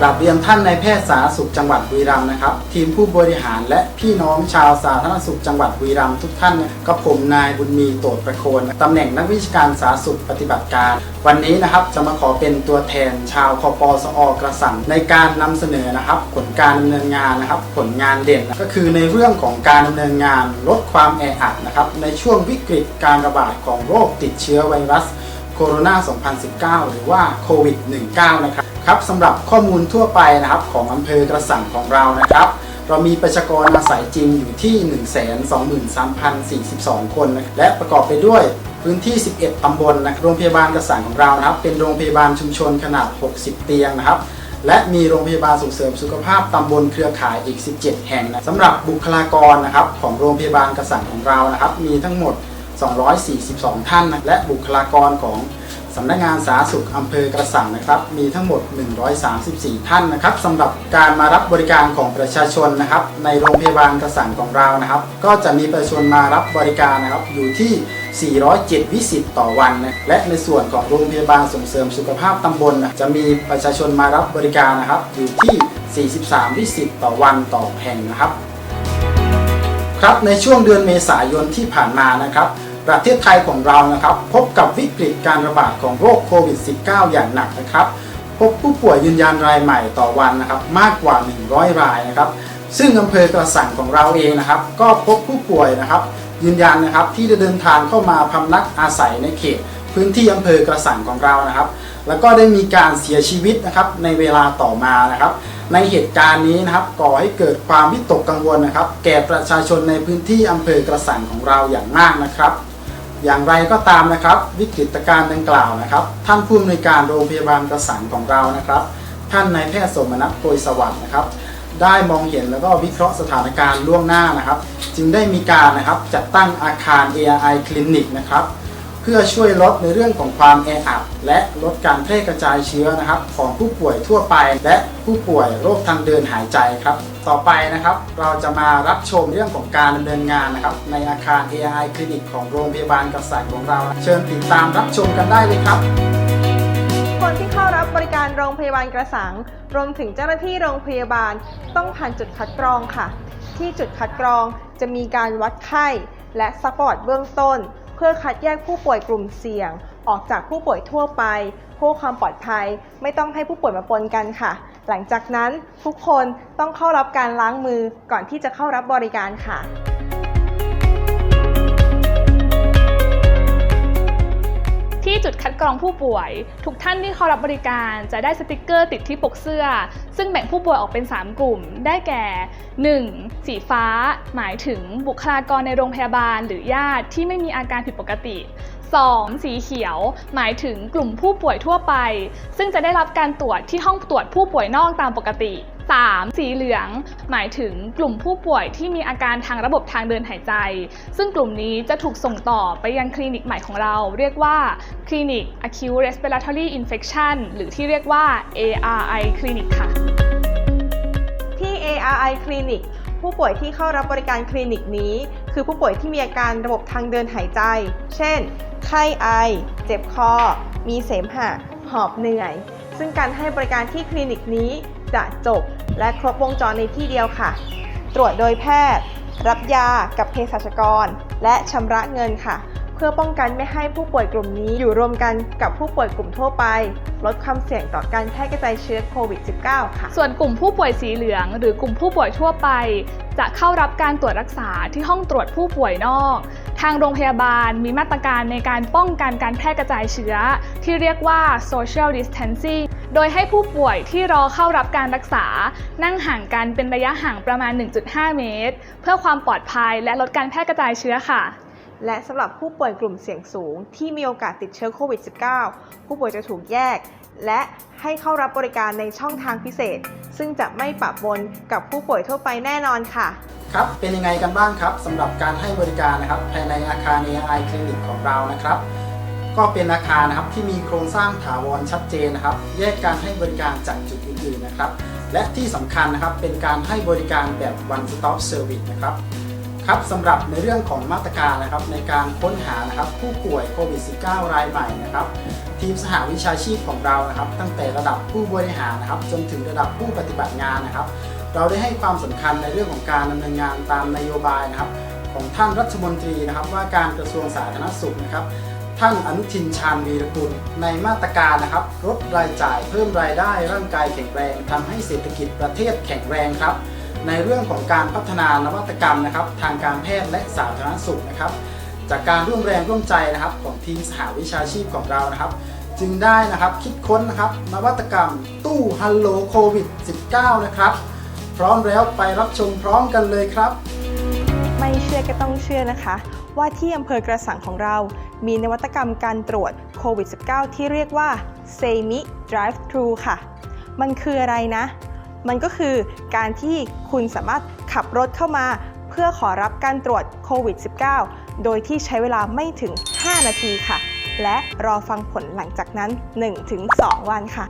กราบเรียนท่านในายแพทย์สาธารณสุขจังหวัดบุรีรัมย์นะครับ ทีมผู้บริหารและพี่น้องชาวสาธารณสุขจังหวัดบุรีรัมย์ทุกท่านกับผมนายบุญมีโตดประโคนตำแหน่งนักวิชาการสาธารณสุขปฏิบัติการ วันนี้นะครับจะมาขอเป็นตัวแทนชาวคอปสอกระสังในการนำเสนอนะครับ ผลการดำเนินงานนะครับ ผลงานเด่นก็คือในเรื่องของการดำเนินงานลดความแออัดนะครับในช่วงวิกฤตการระบาดของโรคติดเชื้อไวรัสโคโรนา 2019 หรือว่าโควิด 19 นะครับ ครับสำหรับข้อมูลทั่วไปนะครับของอำเภอกระสังของเรานะครับ เรามีประชากรอาศัยจริงอยู่ที่ 123,042 คนนะและประกอบไปด้วยพื้นที่ 11 ตำบลนะโรงพยาบาลกระสังของเรานะครับ เป็นโรงพยาบาลชุมชนขนาด 60 เตียงนะครับ และมีโรงพยาบาลส่งเสริมสุขภาพตำบลเครือข่ายอีก 17 แห่งนะสำหรับบุคลากรนะครับของโรงพยาบาลกระสังของเรานะครับ มีทั้งหมด 242 ท่านนะและบุคลากรของ สำนักงานสาธารณสุขอำเภอกระสังนะครับ มีทั้งหมด 134 ท่านนะครับสำหรับการมารับบริการของประชาชนนะครับ ในโรงพยาบาลกระสังของเรานะครับ ก็จะมีประชาชนมารับบริการนะครับอยู่ที่ 407 วิสิตต่อวันนะและในส่วนของโรงพยาบาลส่งเสริมสุขภาพตำบลนะจะมีประชาชนมารับบริการนะครับ อยู่ที่ 43 วิสิตต่อวันต่อแห่งนะครับ ครับในช่วงเดือนเมษายนที่ผ่านมานะครับ ประเทศไทยของเรานะครับ พบกับวิกฤตการระบาดของโรคโควิด -19 อย่างหนักนะครับ พบผู้ป่วยยืนยันรายใหม่ต่อวันนะครับ มากกว่า 100 รายนะครับ ซึ่งอำเภอกระสังของเราเองนะครับ ก็พบผู้ป่วยนะครับ ยืนยันนะครับที่ได้เดินทางเข้ามาพำนักอาศัยในเขต พื้นที่อำเภอกระสังของเรานะครับ แล้วก็ได้มีการเสียชีวิตนะครับในเวลาต่อมานะครับในเหตุการณ์นี้นะครับก่อให้เกิดความวิตกกังวลนะครับ แก่ประชาชนในพื้นที่อำเภอกระสังของเราอย่างมากนะครับ อย่างไรก็ตามนะครับ วิกฤตการณ์ดังกล่าวนะครับ ท่านผู้อำนวยการโรงพยาบาลกระสังของเรานะครับ ท่านนายแพทย์สมนัทโกยสวัสดิ์นะครับ ได้มองเห็นแล้วก็วิเคราะห์สถานการณ์ล่วงหน้านะครับ จึงได้มีการนะครับจัดตั้งอาคาร ARI คลินิกนะครับ พื่อช่วยลดในเรื่องของความแออัดและลดการแพร่กระจายเชื้อนะครับ ของผู้ป่วยทั่วไป และผู้ป่วยโรคทางเดินหายใจครับ ต่อไปนะครับ เราจะมารับชมเรื่องของการดำเนินงานนะครับ ในอาคาร AI คลินิกของโรงพยาบาลกษัตริย์ของเรา เชิญติดตามรับชมกันได้เลยครับคนที่เข้ารับบริการโรงพยาบาลกระสัง รวมถึงเจ้าหน้าที่โรงพยาบาลต้องผ่านจุดคัดกรองค่ะ ที่จุดคัดกรองจะมีการวัดไข้ และซักประวัติเบื้องต้น เพื่อคัดแยกผู้ป่วยกลุ่มเสี่ยง ออกจากผู้ป่วยทั่วไปเพื่อความปลอดภัย ไม่ต้องให้ผู้ป่วยมาปนกันค่ะ หลังจากนั้นทุกคนต้องเข้ารับการล้างมือก่อนที่จะเข้ารับบริการค่ะ ที่จุดคัดกรองผู้ป่วย ทุกท่านที่เข้ารับบริการจะได้สติกเกอร์ติดที่ปกเสื้อ ซึ่งแบ่งผู้ป่วยออกเป็น 3 กลุ่ม ได้แก่ 1. สีฟ้า หมายถึงบุคลากรในโรงพยาบาลหรือญาติที่ไม่มีอาการผิดปกติ 2. สีเขียว หมายถึงกลุ่มผู้ป่วยทั่วไป ซึ่งจะได้รับการตรวจที่ห้องตรวจผู้ป่วยนอกตามปกติ 3. สีเหลือง หมายถึงกลุ่มผู้ป่วยที่มีอาการทางระบบทางเดินหายใจ ซึ่งกลุ่มนี้จะถูกส่งต่อไปยังคลินิกใหม่ของเรา เรียกว่าคลินิก Acute Respiratory Infection หรือที่เรียกว่า ARI Clinic ค่ะ ที่ ARI คลินิกผู้ป่วยที่เข้ารับบริการคลินิกนี้ คือผู้ป่วยที่มีอาการระบบทางเดินหายใจ เช่น ไข้ไอ เจ็บคอ มีเสมหะ หอบเหนื่อย ซึ่งการให้บริการที่คลินิกนี้ จะจบ และครบวงจรในที่เดียวค่ะ ตรวจโดยแพทย์ รับยากับเภสัชกร และชำระเงินค่ะ เพื่อป้องกันไม่ให้ผู้ป่วยกลุ่มนี้อยู่รวมกันกับผู้ป่วยกลุ่มทั่วไป ลดความเสี่ยงต่อการแพร่กระจายเชื้อโควิด -19 ค่ะ ส่วนกลุ่มผู้ป่วยสีเหลือง หรือกลุ่มผู้ป่วยทั่วไป จะเข้ารับการตรวจรักษาที่ห้องตรวจผู้ป่วยนอก ทางโรงพยาบาลมีมาตรการในการป้องกันการแพร่กระจายเชื้อ ที่เรียกว่า social distancing โดยให้ผู้ป่วยที่รอเข้ารับการรักษา นั่งห่างกันเป็นระยะห่างประมาณ 1.5 เมตร เพื่อความปลอดภัยและลดการแพร่กระจายเชื้อค่ะ และสำหรับผู้ป่วยกลุ่มเสี่ยงสูง ที่มีโอกาสติดเชื้อโควิด -19 ผู้ป่วยจะถูกแยก และให้เข้ารับบริการในช่องทางพิเศษ ซึ่งจะไม่ปะปนกับผู้ป่วยทั่วไปแน่นอนค่ะ ครับ เป็นยังไงกันบ้างครับสำหรับการให้บริการนะครับภายในอาคาร AI คลินิกของเรานะครับ ก็เป็นอาคารนะครับที่มีโครงสร้างถาวรชัดเจนนะครับ แยกการให้บริการจากจุดอื่นๆนะครับ และที่สำคัญนะครับเป็นการให้บริการแบบ one stop service นะครับ ครับสำหรับในเรื่องของมาตรการนะครับในการค้นหานะครับผู้ป่วยโควิด -19 รายใหม่นะครับทีมสหวิชาชีพของเรานะครับ ตั้งแต่ระดับผู้บริหารนะครับ จนถึงระดับผู้ปฏิบัติงานนะครับ เราได้ให้ความสำคัญในเรื่องของการดำเนินงานตามนโยบายนะครับ ของท่านรัฐมนตรีนะครับ ว่าการกระทรวงสาธารณสุขนะครับ ท่านอนุทินชาญวีรกุลในมาตรการนะครับลดรายจ่ายเพิ่มรายได้ร่างกายแข็งแรงทำให้เศรษฐกิจประเทศแข็งแรงครับ ในเรื่องของการพัฒนานวัตกรรมนะครับ ทางการแพทย์และสาธารณสุขนะครับ จากการร่วมแรงร่วมใจนะครับ ของทีมสหวิชาชีพของเรานะครับ จึงได้นะครับคิดค้นนะครับ นวัตกรรมตู้ฮัลโหลโควิด -19 นะครับ พร้อมแล้วไปรับชมพร้อมกันเลยครับ ไม่เชื่อก็ต้องเชื่อนะคะ ว่าที่อำเภอกระสังของเรา มีนวัตกรรมการตรวจโควิด -19 ที่เรียกว่า s e m i Drive Thru ค่ะ มันคืออะไรนะ มันก็คือการที่คุณสามารถขับรถเข้ามา เพื่อขอรับการตรวจโควิด -19 โดยที่ใช้เวลาไม่ถึง 5 นาทีค่ะ และรอฟังผลหลังจากนั้น 1-2 วันค่ะ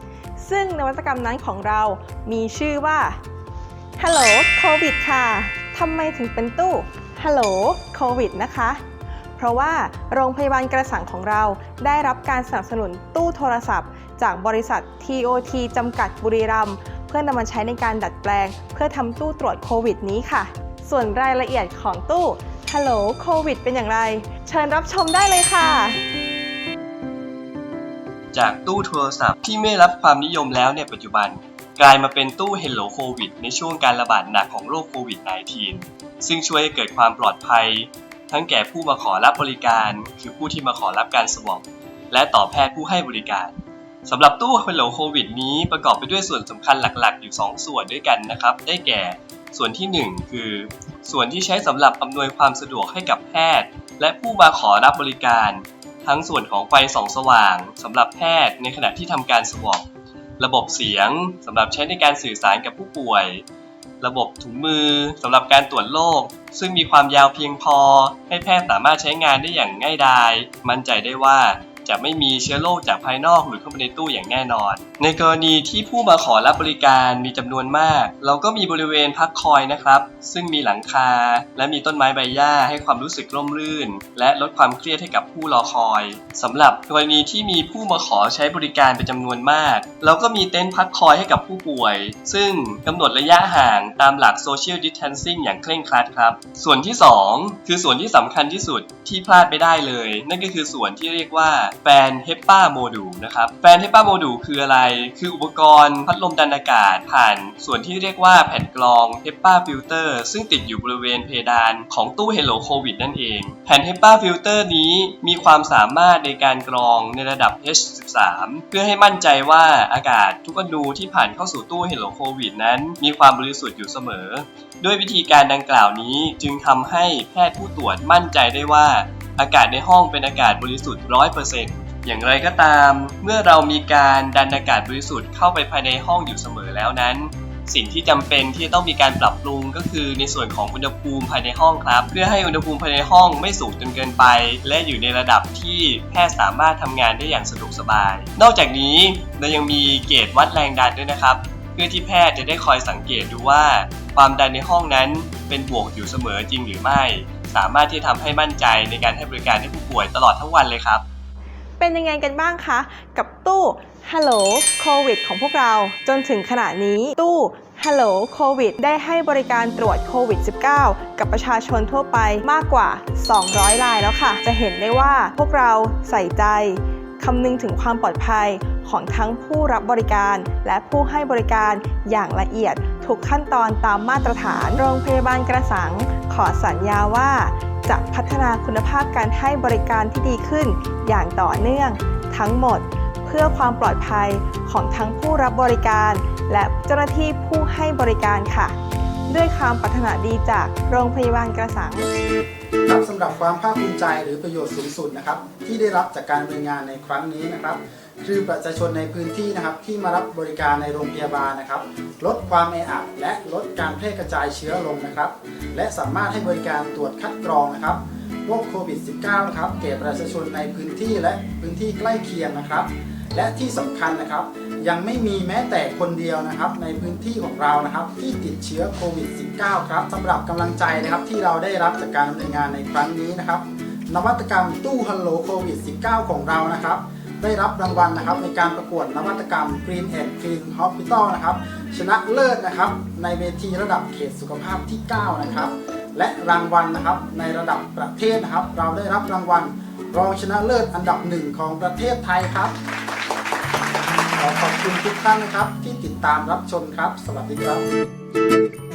ซึ่งนวัตกรรมนั้นของเรามีชื่อว่าฮัลโหลโควิดค่ะทำไมถึงเป็นตู้ฮัลโหลโควิดนะคะเพราะว่าโรงพยาบาลกระสังของเราได้รับการสนับสนุนตู้โทรศัพท์ จากบริษัท TOT จำกัดบุรีรัมย์ เพื่อนำมาใช้ในการดัดแปลง เพื่อทำตู้ตรวจโควิดนี้ค่ะ ส่วนรายละเอียดของตู้ฮัลโหลโควิดเป็นอย่างไร เชิญรับชมได้เลยค่ะ จากตู้โทรศัพท์ที่ไม่รับความนิยมแล้วในปัจจุบัน กลายมาเป็นตู้ Hello COVID ในช่วงการระบาดหนักของโรคโควิด -19 ซึ่งช่วยให้เกิดความปลอดภัย ทั้งแก่ผู้มาขอรับบริการ คือผู้ที่มาขอรับการสวอปและต่อแพทย์ผู้ให้บริการ สำหรับตู้ Hello COVID นี้ประกอบไปด้วยส่วนสำคัญหลักๆ อยู่ 2 ส่วนด้วยกันนะครับ ได้แก่ส่วนที่ 1 คือ ส่วนที่ใช้สำหรับอำนวยความสะดวกให้กับแพทย์ และผู้มาขอรับบริการ ทั้งส่วนของไฟส่องสว่างสำหรับแพทย์ในขณะที่ทำการสวอประบบเสียงสำหรับใช้ในการสื่อสารกับผู้ป่วย ระบบถุงมือสำหรับการตรวจโรคซึ่งมีความยาวเพียงพอ ให้แพทย์สามารถใช้งานได้อย่างง่ายดาย มั่นใจได้ว่า จะไม่มีเชื้อโรคจากภายนอกหลุดเข้ามาในตู้อย่างแน่นอน ในกรณีที่ผู้มาขอรับบริการมีจำนวนมาก เราก็มีบริเวณพักคอยนะครับ ซึ่งมีหลังคา และมีต้นไม้ใบหญ้าให้ความรู้สึกร่มรื่น และลดความเครียดให้กับผู้รอคอยสำหรับกรณีที่มีผู้มาขอใช้บริการเป็นจำนวนมาก เราก็มีเต็นท์พักคอยให้กับผู้ป่วย ซึ่งกำหนดระยะห่างตามหลัก social distancing อย่างเคร่งครัดครับ ส่วนที่ 2 คือส่วนที่สำคัญที่สุดที่พลาดไม่ได้เลย นั่นก็คือส่วนที่เรียกว่าแฟน HEPA โมดูลนะครับ แฟน HEPA โมดูลคืออะไร คืออุปกรณ์พัดลมดันอากาศ ผ่านส่วนที่เรียกว่าแผ่นกรอง HEPA filter ซึ่งติดอยู่บริเวณเพดานของตู้ Hello COVID นั่นเอง แผ่น HEPA filter นี้มีความสามารถในการกรองในระดับ H13 เพื่อให้มั่นใจว่าอากาศทุกอนูที่ผ่านเข้าสู่ตู้ Hello COVID นั้นมีความบริสุทธิ์อยู่เสมอ ด้วยวิธีการดังกล่าวนี้จึงทำให้แพทย์ผู้ตรวจมั่นใจได้ว่า อากาศในห้องเป็นอากาศบริสุทธิ์100%อย่างไรก็ตาม เมื่อเรามีการดันอากาศบริสุทธิ์เข้าไปภายในห้องอยู่เสมอแล้วนั้น สิ่งที่จำเป็นที่จะต้องมีการปรับปรุงก็คือในส่วนของอุณหภูมิภายในห้องครับ เพื่อให้อุณหภูมิภายในห้องไม่สูงจนเกินไป และอยู่ในระดับที่แพทย์สามารถทำงานได้อย่างสะดวกสบาย นอกจากนี้เรายังมีเกจวัดแรงดันด้วยนะครับ เพื่อที่แพทย์จะได้คอยสังเกตดูว่า ความดันในห้องนั้นเป็นบวกอยู่เสมอจริงหรือไม่ สามารถที่จะทำให้มั่นใจในการให้บริการให้ผู้ป่วยตลอดทั้งวันเลยครับ เป็นยังไงกันบ้างคะ กับตู้ Hello COVID ของพวกเรา จนถึงขณะนี้ตู้ Hello COVID ได้ให้บริการตรวจโควิด -19 กับประชาชนทั่วไปมากกว่า 200 รายแล้วค่ะ จะเห็นได้ว่าพวกเราใส่ใจ คำนึงถึงความปลอดภัยของทั้งผู้รับบริการ และผู้ให้บริการอย่างละเอียดทุกขั้นตอนตามมาตรฐาน โรงพยาบาลกระสัง ขอสัญญาว่า จะพัฒนาคุณภาพการให้บริการที่ดีขึ้น อย่างต่อเนื่อง ทั้งหมด เพื่อความปลอดภัยของทั้งผู้รับบริการ และเจ้าหน้าที่ผู้ให้บริการค่ะ ด้วยความปรารถนาดีจากโรงพยาบาลกระสัง ครับสำหรับความภาคภูมิใจหรือประโยชน์สูงสุดนะครับ ที่ได้รับจากการดำเนิงานในครั้งนี้นะครับ คือประชาชนในพื้นที่นะครับ ที่มารับบริการในโรงพยาบาลนะครับ ลดความแออัดและลดการแพร่กระจายเชื้อลงนะครับ และสามารถให้บริการตรวจคัดกรองนะครับโรคโควิด -19 นะครับแก่ประชาชนในพื้นที่และพื้นที่ใกล้เคียงนะครับ และที่สำคัญนะครับ ยังไม่มีแม้แต่คนเดียวนะครับ ในพื้นที่ของเรานะครับ ที่ติดเชื้อโควิด -19 ครับสำหรับกำลังใจนะครับที่เราได้รับจากการดำเนินงานในครั้งนี้นะครับ นวัตกรรมตู้ฮัลโหลโควิด -19 ของเรานะครับได้รับรางวัลนะครับในการประกวดนวัตกรรม Green and Clean Hospital นะครับชนะเลิศนะครับในเวทีระดับเขตสุขภาพที่ 9 นะครับ และรางวัลนะครับในระดับประเทศนะครับ เราได้รับรางวัลรองชนะเลิศอันดับหนึ่งของประเทศไทยครับ ขอขอบคุณทุกท่านนะครับ ที่ติดตามรับชมครับ สวัสดีครับ